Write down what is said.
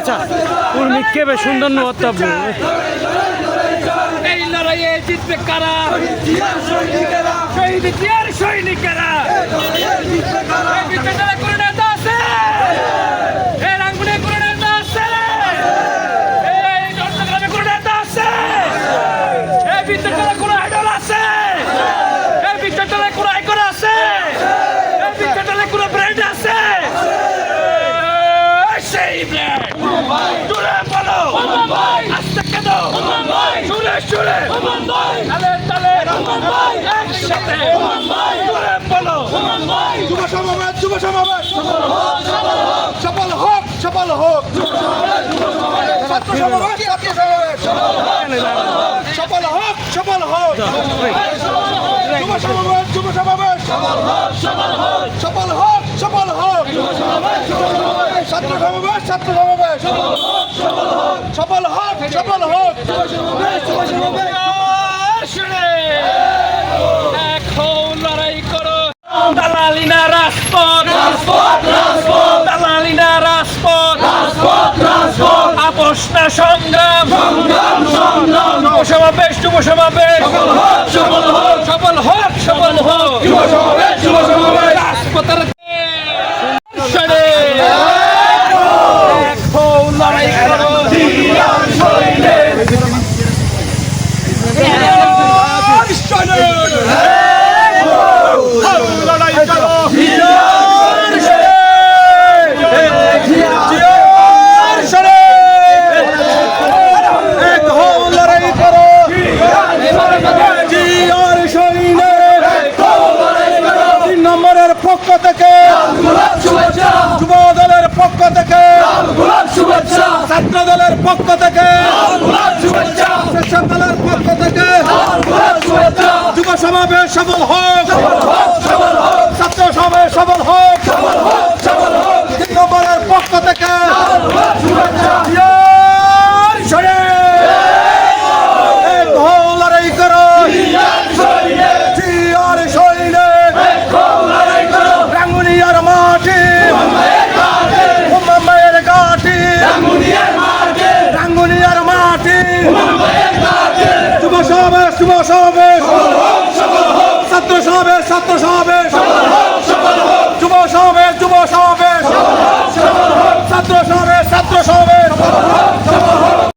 শুভেচ্ছা উর্মিক্ষেপে সুন্দর বক্তব্য এই লড়াইয়ে জিতবে কারা? জুড়ে বলো আস্তে কেন জুড়ে জুড়ে তালে তালে একসাথে জুড়ে বলো যুব সমাবেশ যুব সমাবেশ সফল হোক সফল হোক ছাত্র সমাবেশ ছাত্র সমাবেশ সফল হোক সফল হোক এখন লড়াই করো দালালিনা রাজপথ দালালিনা রাজপথ আপোষ না সংগ্রাম যুব সমাবেশ যুব সমাবেশ সফল হোক সফল হোক রাজপথের শুনে এখন লড়াই করো লড়াই করো এক হও লড়াই করো জিয়ার সৈন্যে তিন নম্বরের পক্ষ থেকে যুব দলের পক্ষ থেকে ছাত্র দলের পক্ষ থেকে দলের পক্ষ থেকে যুব সমাবেশ সফল হোক। ছাত্র সমাবেশ সফল হোক। নম্বরের পক্ষ থেকে সমাবেশ। ছাত্র সমাবেশ ছাত্র সমাবেশ।